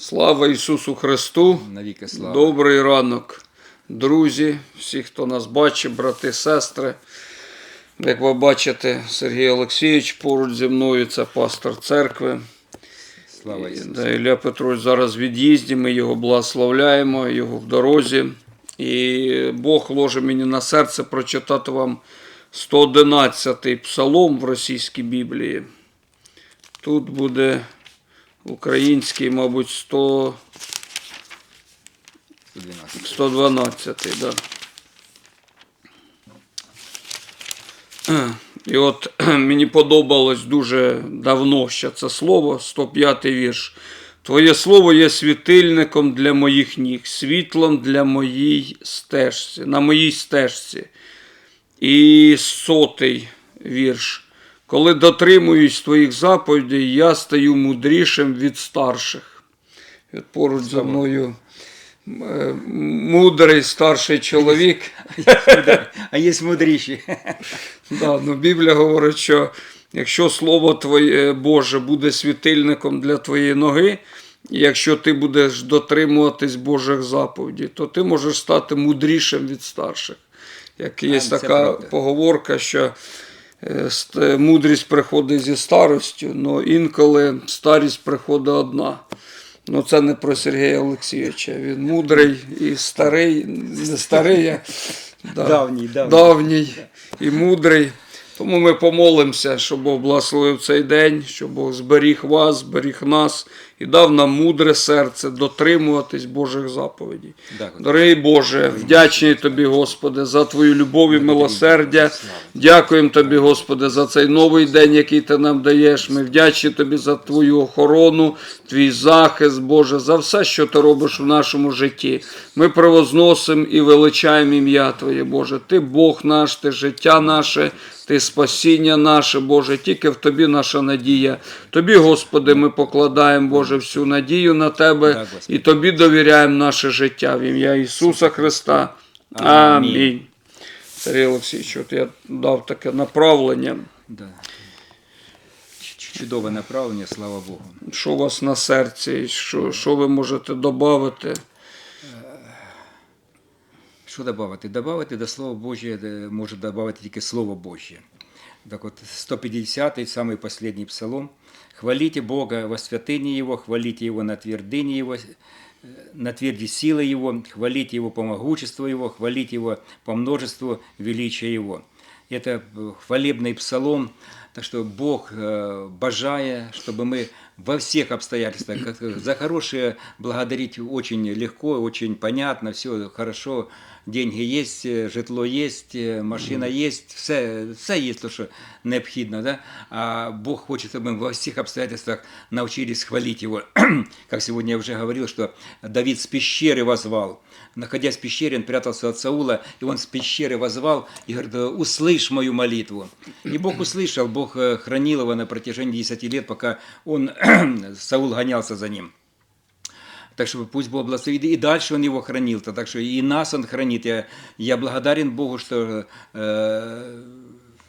Слава Ісусу Христу! Навіки слава. Добрий ранок, друзі, всі, хто нас бачить, брати, сестри. Як ви бачите, Сергій Олексійович поруч зі мною це пастор церкви. Слава Ісусу. да, Ілля Петрович зараз в від'їзді, ми його благословляємо, його в дорозі. І Бог ложить мені на серце прочитати вам 111-й псалом в російській Біблії. Тут буде український, мабуть, 100, 112. 112, да. І от мені подобалось дуже давно ще це слово, 105 вірш. Твоє слово є світильником для моїх ніг, світлом для моїй стежці, на моїй стежці. І сотий вірш. Коли дотримуюсь твоїх заповідей, я стаю мудрішим від старших. От поруч зі мною е, мудрий старший чоловік. А є мудріші. Да, ну, Біблія говорить, що якщо Слово Твоє Боже буде світильником для твоєї ноги, і якщо ти будеш дотримуватись Божих заповідей, то ти можеш стати мудрішим від старших. Як є А, така правда. поговорка, що е, мудрість приходить зі старостю, але інколи старість приходить одна. Ну, це не про Сергія Олексійовича. Він мудрий і старий, не старий, а да, Давній, давній. давній і мудрий. Тому ми помолимося, щоб Бог благословив цей день, щоб Бог зберіг вас, зберіг нас і дав нам мудре серце дотримуватись Божих заповідей. Дорогий Боже, вдячний Тобі, Господи, за Твою любов і милосердя. Дякуємо Тобі, Господи, за цей новий день, який Ти нам даєш. Ми вдячні Тобі за Твою охорону, Твій захист, Боже, за все, що Ти робиш в нашому житті. Ми превозносимо і величаємо ім'я Твоє, Боже. Ти Бог наш, Ти життя наше. Ти спасіння наше, Боже, тільки в Тобі наша надія. Тобі, Господи, ми покладаємо, Боже, всю надію на Тебе і Тобі довіряємо наше життя в ім'я Ісуса Христа. Амінь. Сергій Олексійович, от я дав таке направлення. Да. Чудове направлення, слава Богу. Що у вас на серці, що, що ви можете додати? Що додати? Добавити до Слова Божє де може додати тільки Слово Божє. Так от 150-й, самый последний псалом. «Хвалите Бога во святыне Его, хвалите Его на твердыне Его, э, на тверди силы Его, хвалите Его по могуществу Его, хвалите Его по множеству величия Его». Это э, хвалебный псалом, так что Бог э, бажає, чтобы мы во всех обстоятельствах, э, за хорошее благодарить очень легко, очень понятно, все хорошо, деньги есть, э, житло есть, э, машина есть, все, все есть то, что необходимо, да? А Бог хочет, чтобы мы во всех обстоятельствах научились хвалить Его. Как сегодня я уже говорил, что Давид с пещеры возвал, находясь в пещере, он прятался от Саула, и он с пещеры возвал и говорит, услышь мою молитву. И Бог услышал, Бог хранил его на протяжении 10 лет, пока он, Саул гонялся за ним. Так что пусть Бог благословит. И дальше Он его хранил. -то. Так что и нас Он хранит. Я, я благодарен Богу, что э,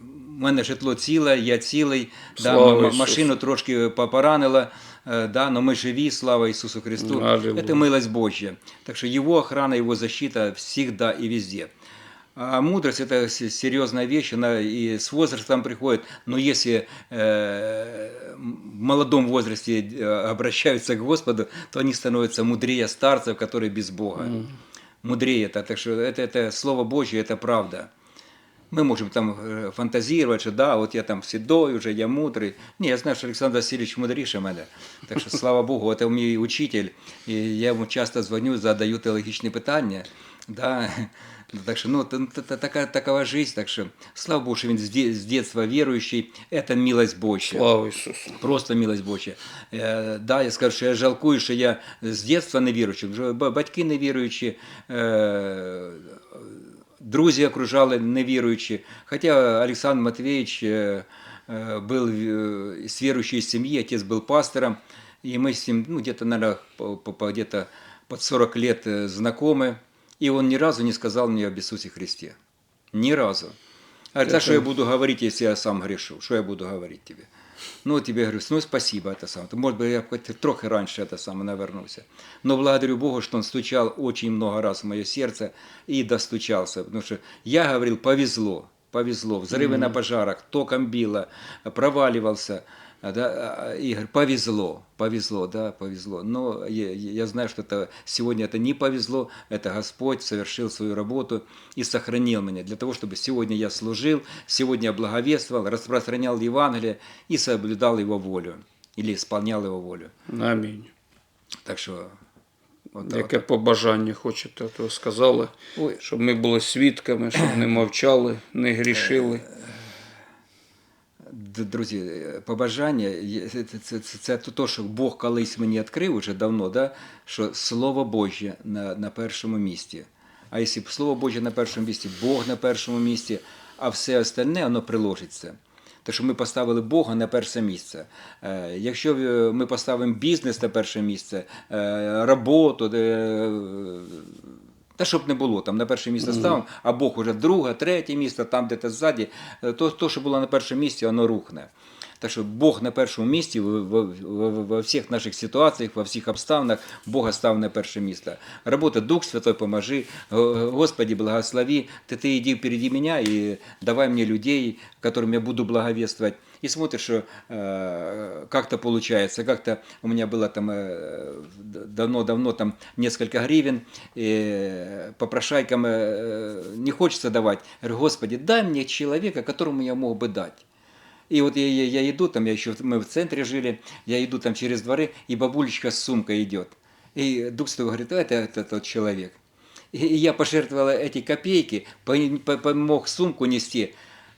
в мене житло ціле, я цілий, да, Слава м- м- Ісусу. машину трошки поранило, э, да, но мы живи, слава Иисусу Христу. Аллилуйя. Это милость Божья. Так что Его охрана, Его защита всегда и везде. А мудрость это серьезная вещь, она и с возрастом приходит. Но если э, в молодом возрасте э, обращаются к Господу, то они становятся мудрее старцев, которые без Бога. Мудрее это. Так что это, это Слово Божье, это правда Мы можем там э, фантазировать, что да, вот я там седой уже, я мудрый. Не, я знаю, что Александр Васильевич мудрейший мене. Так що, слава Богу, это мій учитель. І я йому часто дзвоню, задаю теологічні питання. Да. Так что, ну, т- т- т- такая, такова жизнь. Так что, слава Богу, что он с де- с детства верующий. Это милость Божья. Слава Ісусу! Просто милость Божья. Е, да, я скажу, що я жалкую, що я з дитинства не віруючий, вже ба- батьки не віруючі, е, друзі окружали невіруючі. Хоча Олександр Матвеевич е, е, был э, с верующей семьи, отец был пастором, и мы с ним, ну, где-то, наверное, по, по- по- где-то под 40 лет э, знакомы, и он ни разу не сказал мне об Иисусе Христе. Ни разу. Говорит, а что я буду говорить, если я сам грешу? Что я буду говорить тебе? Ну, тебе говорю, ну, спасибо, это самое. Может быть, я хоть трохи раньше это самое навернулся. Но благодарю Богу, что Он стучал очень много раз в мое сердце и достучался. Потому что я говорил, повезло, повезло. Взрывы на пожарах, током било, проваливался. А, Да, а, и говорю, повезло, повезло, да, повезло. Но я, я знаю, что это, сегодня это не повезло, это Господь совершил свою работу и сохранил меня для того, чтобы сегодня я служил, сегодня я благовествовал, распространял Евангелие и соблюдал Его волю или исполнял Его волю. Амінь. Так що, от, Яке побажання хочете, то сказали, Ой. щоб ми були свідками, щоб не мовчали, не грішили. Друзі, е, побажання це, це, це, це то, що Бог колись мені відкрив уже давно, да? що Слово Божє на, на першому місці. А якщо Слово Божє на першому місці, Бог на першому місці, а все остальне воно приложиться. Так що ми поставили Бога на перше місце. Е, Якщо е, ми поставимо бізнес на перше місце, роботу, та щоб не було, там на перше місце ставимо, а Бог уже друге, третє місце, там де-то ззаді, е, то, то, що було на першому місці, воно рухне. Так що Бог на першому місці во, во, во, во всіх наших ситуаціях, во всіх обставинах Бога став на перше місце. Робота Дух Святой поможи, Го- Господи, благослови, ты, ты иди впереди меня и давай мне людей, которым я буду благовествовать. И смотришь, э, как-то получается, как-то у меня было там э, давно-давно там несколько гривен, и попрошайкам э, не хочется давать. Я говорю, Господи, дай мне человека, которому я мог бы дать. И вот я, я, я иду, там я еще, мы в центре жили, я иду там через дворы, и бабулечка с сумкой идет. И Дух Святой говорит, «А, это, это тот человек. И, я пожертвовала эти копейки, по- по- помог сумку нести.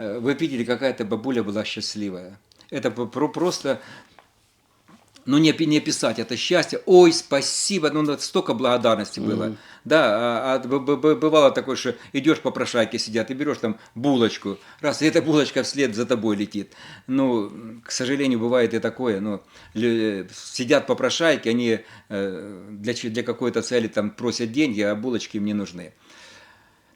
Э, Вы видели, какая-то бабуля была счастливая. Это просто ну не, не описать это счастье. Ой, спасибо, ну вот столько благодарности было. Да, а, а бывало такое, что идешь по прошайке сидят, и берешь там булочку, раз, и эта булочка вслед за тобой летит. Ну, к сожалению, бывает и такое, но лю- сидят по прошайке, они э, для, для какой-то цели там просят деньги, а булочки им не нужны.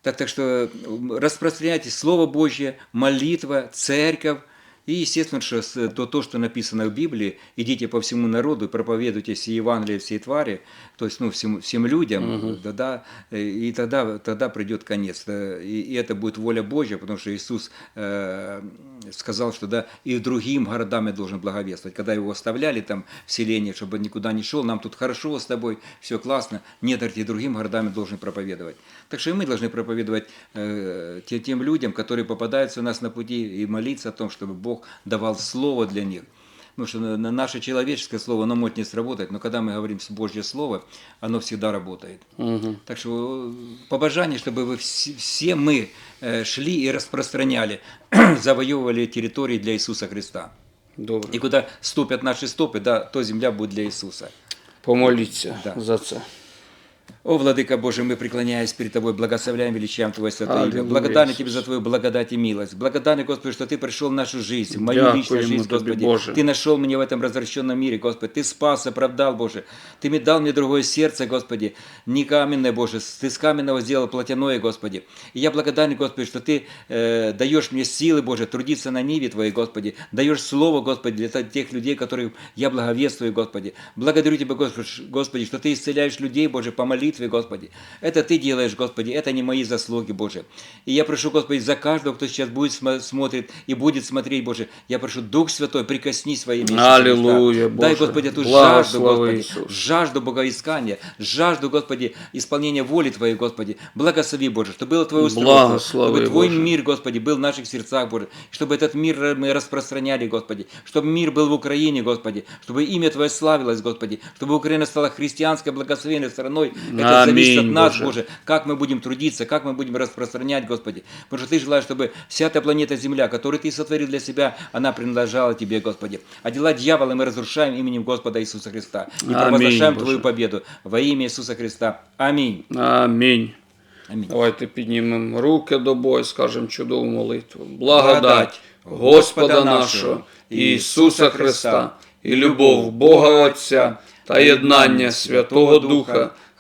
Так, так что распространяйте Слово Божье, молитва, церковь. И, естественно, что с- то, то, что написано в Библии, идите по всему народу, проповедуйте все Евангелие всей твари, то есть ну, всем, всем людям, тогда, э, и тогда, тогда придет конец. Э, И, и это будет воля Божья, потому что Иисус э, сказал, что да, и другим городам я должен благовествовать. Когда его оставляли там в селении, чтобы никуда не шел, нам тут хорошо с тобой, все классно, нет, и другим городам я должен проповедовать. Так что и мы должны проповедовать э, те- тем людям, которые попадаются у нас на пути, и молиться о том, чтобы Бог давал слово для них. Потому что на- на наше человеческое слово, оно может не сработать, но когда мы говорим Божье слово, оно всегда работает. Угу. Так что э, побожание, чтобы вы все, все мы э, шли и распространяли, завоевывали территории для Иисуса Христа. Добре. И куда ступят наши стопы, да, то земля будет для Иисуса. Помоліться Да. за це. О, Владыка Божий, мы, преклоняясь перед Тобой, благословляем, величаем Твое святое имя. Благодарны. Тебе за Твою благодать и милость. Благодарны, Господи, что Ты пришел в нашу жизнь, в мою Дякуємо личную жизнь, Господи. Боже. Ты нашел меня в этом развращенном мире, Господи. Ты спас, оправдал, Боже. Ты мне дал мне другое сердце, Господи. Не каменное, Боже. Ты с каменного сделал плотяное, Господи. И я благодарен, Господи, что Ты э, даешь мне силы, Боже, трудиться на ниве Твоей, Господи. Даешь слово, Господи, для тех людей, которых я благовествую, Господи. Благодарю Тебя, Господи, Господи, что Ты исцеляешь людей, Боже, по молитве, Господи. Это Ты делаешь, Господи, это не мои заслуги, Боже. И я прошу, Господи, за каждого, кто сейчас будет смо- смотрит и будет смотреть, Боже, я прошу, Дух Святой, прикоснись Иисуса Аллилуйя, Христа. Дай, Боже. Господи, эту жажду, Господи, Иисус. жажду богоискания, жажду, Господи, исполнения воли Твоей, Господи. Благослови, Боже, чтобы было Твое устройство, чтобы Твой Боже. мир, Господи, был в наших сердцах, Боже, чтобы этот мир мы распространяли, Господи, чтобы мир был в Украине, Господи, чтобы имя Твое славилось, Господи, чтобы Украина стала христианской благословенной страной Это зависит от Аминь, нас, Боже. Боже, как мы будем трудиться, как мы будем распространять, Господи. Потому что Ты желаешь, чтобы вся эта планета Земля, которую Ты сотворил для себя, она принадлежала Тебе, Господи. А дела дьявола мы разрушаем именем Господа Иисуса Христа. И Аминь, провозглашаем Боже. Твою победу во имя Иисуса Христа. Аминь. Амінь. Амінь. Давайте піднімемо руки до Бога і скажемо чудову молитву. Благодать Благодать Господа нашого Ісуса Христа і любов Бога Отця та єднання Святого Духа